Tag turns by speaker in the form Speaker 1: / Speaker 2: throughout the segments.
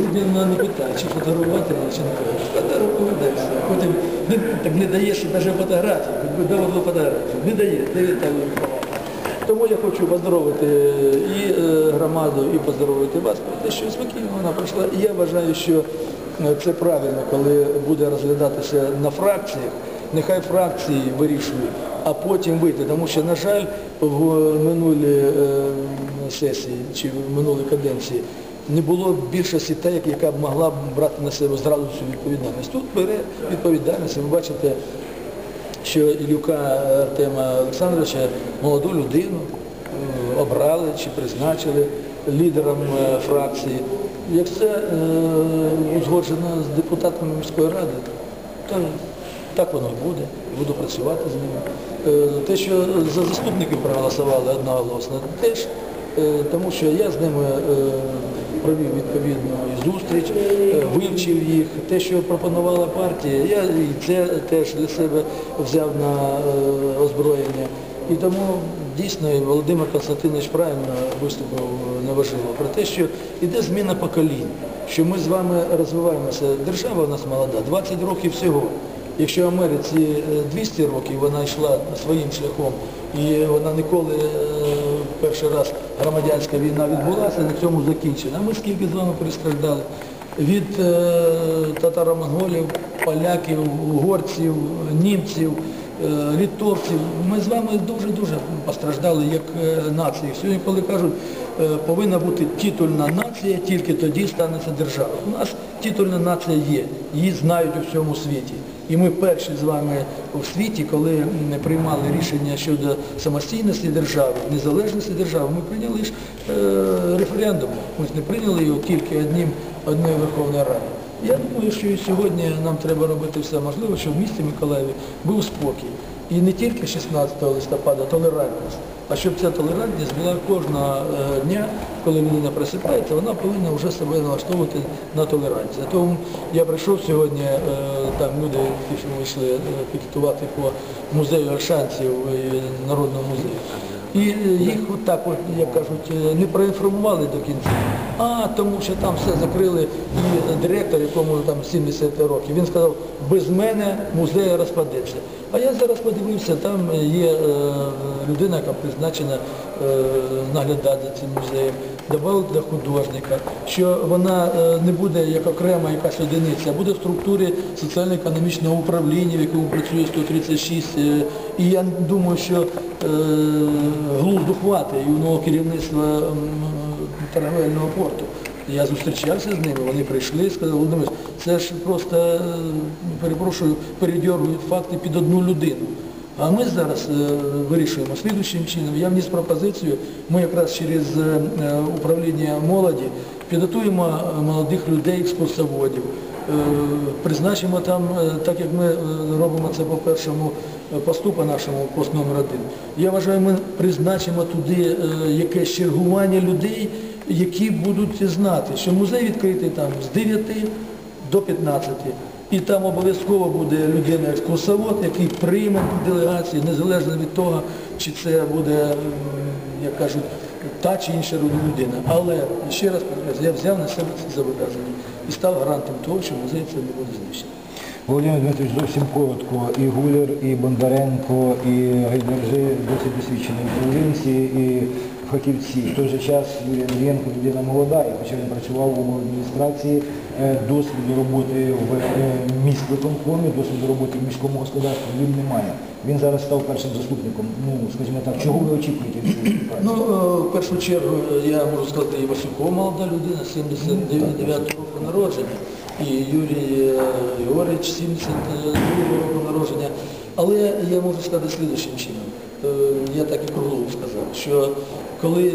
Speaker 1: Людина не питає, чи фотографувати, чи не да. Потім не, так не дає, що навіть фотографію, якби дав фотографію. Не дає, дає так. Тому я хочу поздоровити і е, громаду, і поздоровити вас те, що спокійно вона пройшла. І я вважаю, що е, це правильно, коли буде розглядатися на фракціях. Нехай фракції вирішують, а потім вийти. Тому що, на жаль, в минулій е, сесії чи в минулій каденції не було більшості та, яка б могла брати на себе зразу цю відповідальність. Тут бере відповідальність, ви бачите, що Ілюка Артема Олександровича, молоду людину, е, обрали чи призначили лідером е, фракції. Як це узгоджено з депутатами міської ради, то так воно і буде, буду працювати з ними. Е, Те, що за заступників проголосували одноголосно, теж е, тому що я з ними е, провів відповідну зустріч, вивчив їх. Те, що пропонувала партія, я і це теж для себе взяв на озброєння. І тому дійсно Володимир Константинович правильно виступив неважливо про те, що йде зміна поколінь, що ми з вами розвиваємося. Держава у нас молода, 20 років всього. Якщо в Америці е, 200 років вона йшла своїм шляхом і вона ніколи е, перший раз громадянська війна відбулася, на цьому закінчена. Ми скільки з вами перестраждали від е, татаро-монголів, поляків, угорців, німців, е, літовців. Ми з вами дуже-дуже постраждали як е, нації. Сьогодні, коли кажуть, е, повинна бути титульна нація, тільки тоді станеться держава. У нас титульна нація є, її знають у всьому світі. І ми перші з вами у світі, коли м, приймали рішення щодо самостійності держави, незалежності держави, ми прийняли ж е, референдум. Ми не прийняли його тільки одним, одною Верховною Радою. Я думаю, що і сьогодні нам треба робити все можливе, щоб в місті Миколаєві був спокій. І не тільки 16 листопада толерантність, а щоб ця толерантність була кожного е, дня, коли людина просипається, вона повинна вже себе налаштовувати на толерантність. Тому я прийшов сьогодні, е, там люди, які вийшли е, пікетувати по музею Аршанців і Народному музею. І е, їх отак, от, як кажуть, е, не проінформували до кінця. А тому що там все закрили, і директор, якому там 70 років, він сказав, без мене музей розпадеться. А я зараз подивився, там є е, людина, яка призначена наглядати цим музеєм, добавили для художника, що вона не буде як окрема якась одиниця, а буде в структурі соціально-економічного управління, в якому працює 136. І я думаю, що е, глузду у нового керівництва торговельного порту. Я зустрічався з ними, вони прийшли і сказали, Володимир, це ж просто, е, перепрошую, передьоргують факти під одну людину. А ми зараз е, вирішуємо слідуючим чином. Я вніс пропозицію, ми якраз через управління молоді підготуємо молодих людей, екскурсоводів, призначимо там, е, так як ми е, робимо це по першому е, посту по нашому пост номер один. Я вважаю, ми призначимо туди е, якесь чергування людей, які будуть знати, що музей відкритий там з 9 до 15. І там обов'язково буде людина екскурсовод, який прийме делегації, незалежно від того, чи це буде, як кажуть, та чи інша людина. Але ще раз я взяв на себе це зобов'язання і став гарантом того, що музей це не буде знищено.
Speaker 2: Володимир Дмитрович, зовсім коротко. І Гуляр, і Бондаренко, і Гайдержи досить досвідчені управлінці і фахівці. В той же час Юрій Андрієнко людина молода, і хоча він працював у адміністрації, е, досвіду роботи в е, міськвиконкомі, досвіду роботи в міському господарстві він не має. Він зараз став першим заступником. Ну, скажімо так, чого ви очікуєте від цієї праці?
Speaker 1: Ну, е, в першу чергу, я можу сказати, і Васюкова молода людина, 79 року народження, і Юрій Георгійович, 72 року народження. Але я можу сказати слідчим чином. Я так і Круглову сказав, що коли е,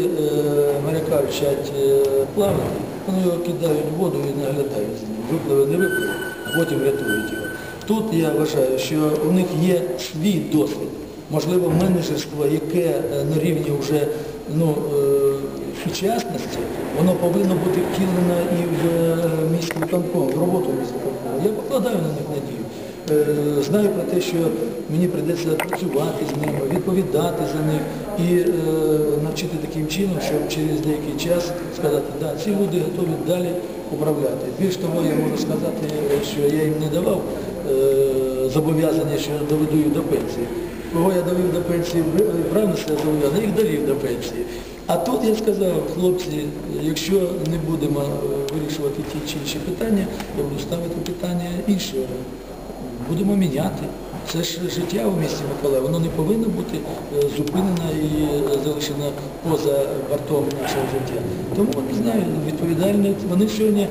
Speaker 1: моряка вчать е, плавати, вони його кидають в воду і наглядають з ним. Випливе, не випливе, а потім рятують його. Тут я вважаю, що у них є свій досвід можливо, менеджерство, яке е, на рівні вже ну, е, сучасності, воно повинно бути втілено і в е, міський виконком, в роботу міського виконкому. Я покладаю на них надію. Е, знаю про те, що мені прийдеться працювати з ними, відповідати за них і е, навчити таким чином, щоб через деякий час сказати, да, ці люди готові далі управляти. Більш того, я можу сказати, що я їм не давав е, зобов'язання, що доведу їх до пенсії. Кого я довів до пенсії, правильно я зобов'язаний, їх довів до пенсії. А тут я сказав, хлопці, якщо не будемо вирішувати ті чи інші питання, я буду ставити питання іншого. Будемо міняти. Це ж життя у місті Миколаїв, воно не повинно бути е, зупинено і е, залишено поза бортом нашого життя. Тому не знаю, відповідальність, вони сьогодні е,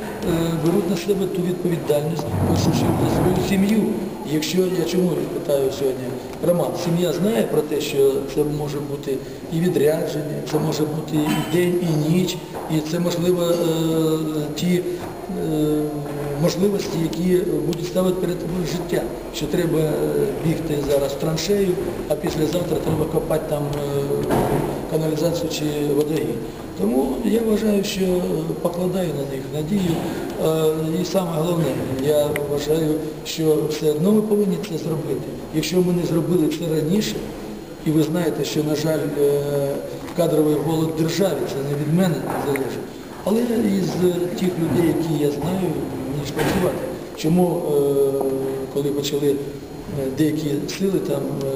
Speaker 1: беруть на себе ту відповідальність, першу свою сім'ю. Якщо я чому питаю сьогодні, Роман, сім'я знає про те, що це може бути і відрядження, це може бути і день, і ніч, і це можливо ті можливості, які будуть ставити перед тобою життя, що треба е, бігти зараз в траншею, а післязавтра треба копати там е, каналізацію чи водогін. Тому я вважаю, що е, покладаю на них надію. І саме головне, я вважаю, що все одно ми повинні це зробити. Якщо ми не зробили це раніше, і ви знаєте, що, на жаль, кадровий голод в державі, це не від мене залежить. Але із тих людей, які я знаю, мені ж працювати. Чому, е, коли почали е, деякі сили там, е,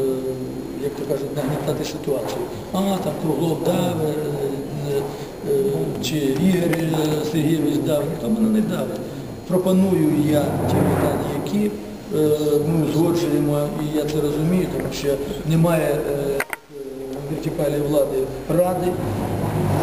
Speaker 1: як то кажуть, нагнітати ситуацію, а там е, е, чи Ігор Сергійович дав, ніхто мене не давить. Пропоную я ті питання, які ми узгоджуємо, і я це розумію, тому що немає вертикалі влади ради,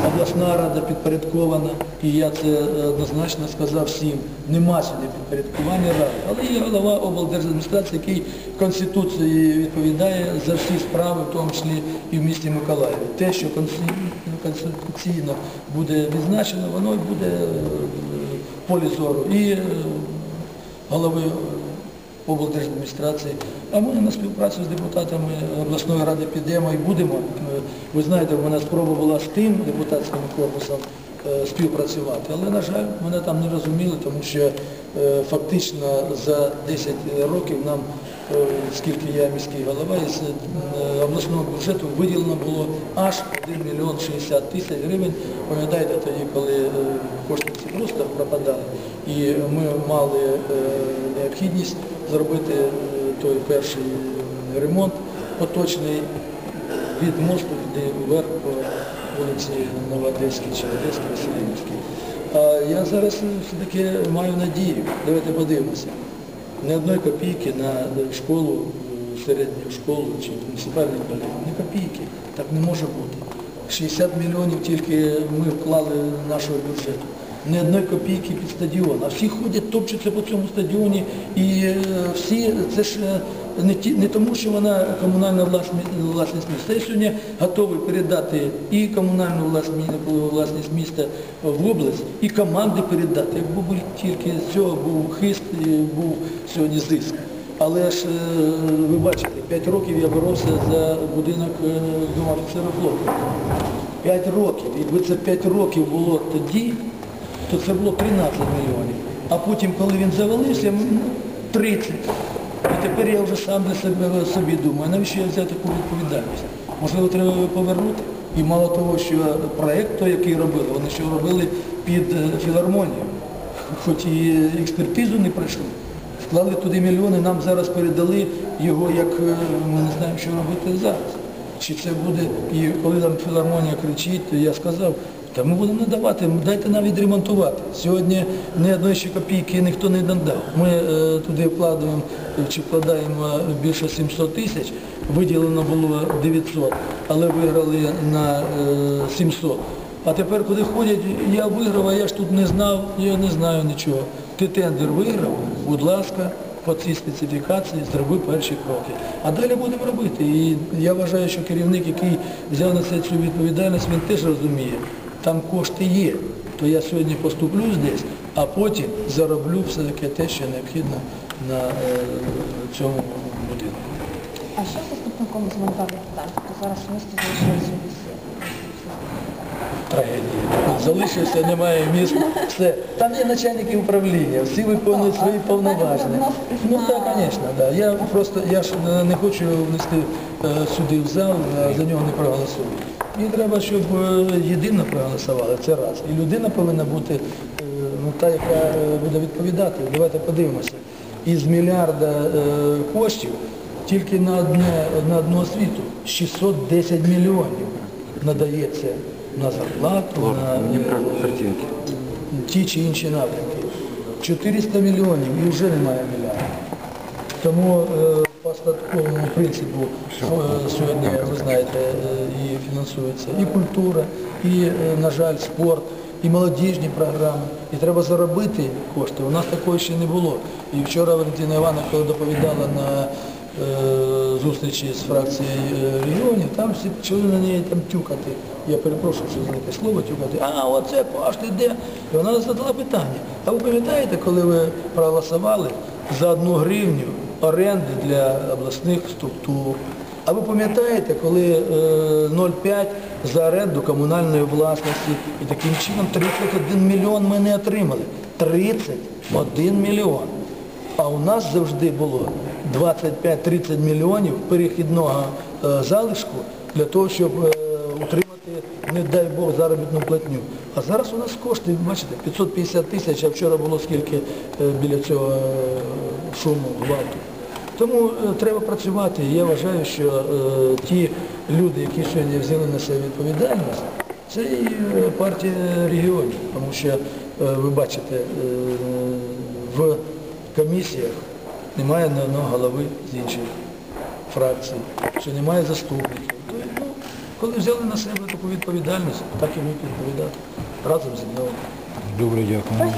Speaker 1: обласна рада підпорядкована, і я це е, однозначно сказав всім, нема сюди підпорядкування ради. Але є голова облдержадміністрації, який Конституції відповідає за всі справи, в тому числі і в місті Миколаєві. Те, що конституційно- буде відзначено, воно буде е, в полі зору і е, голови облдержадміністрації. А ми на співпрацю з депутатами обласної ради підемо і будемо. Е, Ви знаєте, в мене спроба була з тим депутатським корпусом е, співпрацювати, але, на жаль, мене там не розуміли, тому що е, фактично за 10 років нам, скільки я міський голова, із обласного бюджету виділено було аж 1 мільйон 60 тисяч гривень. Пам'ятаєте тоді, коли кошти ці просто пропадали, і ми мали необхідність зробити е, той перший ремонт поточний від мосту туди вверх по вулиці Новоодеській чи Одеській, Васильівській. А я зараз все-таки маю надію, давайте подивимося, ні одної копійки на школу, е, середню школу чи муніципальний коледж, ні копійки, так не може бути. 60 мільйонів тільки ми вклали нашого бюджету. Ні одної копійки під стадіон. А всі ходять, топчуться по цьому стадіоні. І е, всі, це ж е, не, ті, не тому, що вона комунальна власність міста. Я сьогодні готовий передати і комунальну власні- власність міста в область, і команди передати. Якби був тільки з цього був хист, був сьогодні зиск. Але ж е, ви бачите, 5 років я боровся за будинок Дому офіцера флоту. 5 років. Якби це 5 років було тоді, то це було 13 мільйонів. А потім, коли він завалився, 30. І тепер я вже сам для себе собі думаю, навіщо я взяв таку відповідальність? Можливо, треба повернути. І мало того, що проєкт, той, який робили, вони ще робили під е, філармонію. Хоч і експертизу не пройшли. Вклали туди мільйони, нам зараз передали його, як е, ми не знаємо, що робити зараз. Чи це буде, і коли там філармонія кричить, то я сказав, та ми будемо надавати, дайте нам відремонтувати. Сьогодні ні одної ще копійки ніхто не надав. Ми е, туди вкладаємо чи вкладаємо більше 700 тисяч, виділено було 900, але виграли на е, 700. А тепер, куди ходять, я виграв, а я ж тут не знав, я не знаю нічого. Ти тендер виграв, будь ласка, по цій специфікації зроби перші кроки. А далі будемо робити. І я вважаю, що керівник, який взяв на себе цю відповідальність, він теж розуміє, там кошти є. То я сьогодні поступлю десь, а потім зароблю все-таки те, що необхідно на е, цьому будинку.
Speaker 3: А що з заступником з питань? Тобто зараз в місті залишилося
Speaker 1: Трагедія. залишився, немає міст, все. Там є начальники управління, всі виконують свої повноваження. Ну так, звісно, да. Я просто я ж не хочу внести е, сюди в зал, за нього не проголосую. Мені треба, щоб е, єдино проголосували, це раз. І людина повинна бути е, ну, та, яка е, буде відповідати. Давайте подивимося. Із мільярда е, коштів тільки на, одне, на одну освіту 610 мільйонів надається на зарплату, на е, ті чи інші напрямки. 400 мільйонів і вже немає мільярда. Тому е, по статковому принципу е, сьогодні, ви знаєте, е, і фінансується і культура, і, на жаль, спорт, і молодіжні програми. І треба заробити кошти. У нас такого ще не було. І вчора Валентина Івановна, коли доповідала на зустрічі з фракцією регіонів, там всі почали на неї там тюкати. Я перепрошую, що знаєте слово тюкати. А оце кошти де? І вона задала питання. А ви пам'ятаєте, коли ви проголосували за одну гривню оренди для обласних структур? А ви пам'ятаєте, коли е, 0,5 за оренду комунальної власності і таким чином 31 мільйон ми не отримали. 31 мільйон. А у нас завжди було 25-30 мільйонів перехідного е, залишку для того, щоб е, утримати, не дай Бог, заробітну платню. А зараз у нас кошти, бачите, 550 тисяч, а вчора було скільки е, біля цього е, шуму, гвалту. Тому е, треба працювати. І я вважаю, що е, ті люди, які сьогодні взяли на себе відповідальність, це і е, партія регіонів, тому що е, ви бачите, е, в комісіях немає ні одного голови з інших фракцій, що немає заступників. Ну, коли взяли на себе таку відповідальність, так і будуть відповідати разом зі мною.
Speaker 2: Добре, дякую.